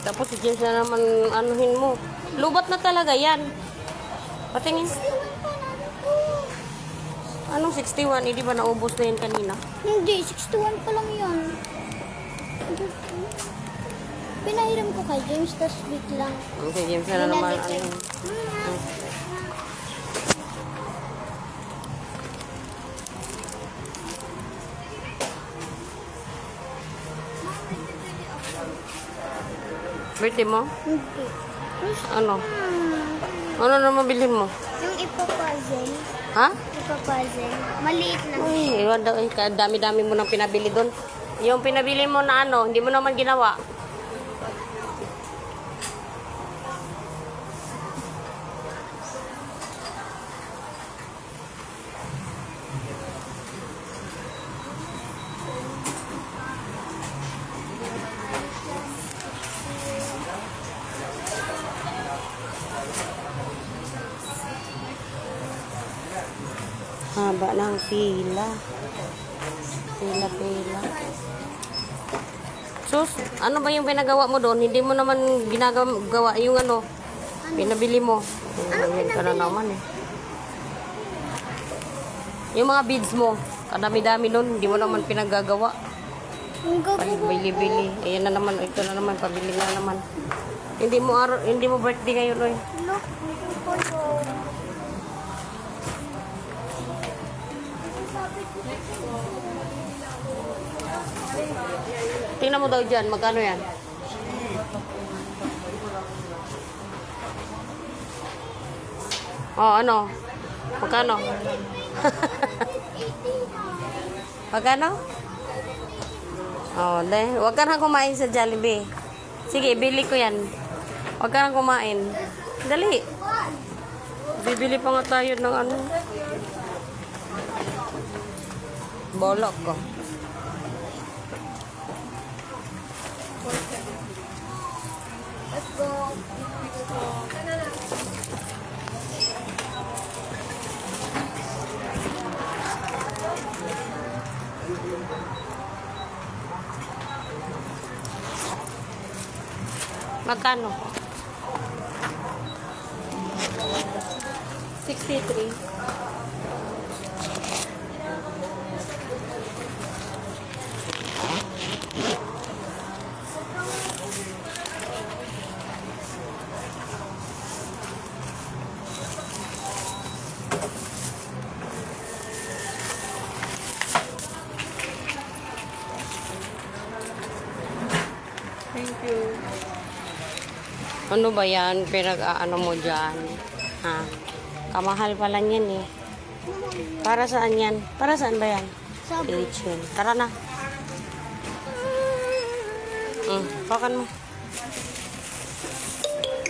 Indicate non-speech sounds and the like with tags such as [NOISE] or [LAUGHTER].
Tapos si James na naman anuhin mo. Lubat na talaga yan. Patingin. Anong 61? Hindi ba naubos na yan kanina? Hindi, 61 pa lang yun. Pinahiram ko kay James, tas wait lang. Ang si James na naman ano. Birthday mo? Hindi. Ano? Ano na mabilhin mo? Yung ipapuzzle. Ha? Ipapuzzle. Maliit lang. Uy, dami-dami mo nang pinabili doon. Yung pinabili mo na ano, hindi mo naman ginawa. Haba ng pila. Pila, pila. Sus, ano ba yung pinagawa mo doon? Hindi mo naman ginagawa yung ano, pinabili mo. Ano ka na naman eh. Yung mga beads mo, kadami-dami doon, hindi mo naman pinagagawa. Bili-bili. Ayan na naman, ito na naman, pabili na naman. Hindi mo araw, hindi mo birthday ngayon, oy. Look, ito po yun. Tingnan mo daw dyan, magkano yan? Oh, ano? Magkano? [LAUGHS] magkano? Oh, de, wag ka nang kumain sa Jollibee. Sige, bili ko yan. Wag ka nang kumain. Dali. Bibili pa nga tayo ng ano. Bolok ko. Let's go. Magkano? 63. Thank you. Ano ba yan? Pinag-ano mo dyan? Ha? Kamahal pala yan eh. Para saan yan? Para saan ba yan? Sabi. Tara na. Mm, pakan mo.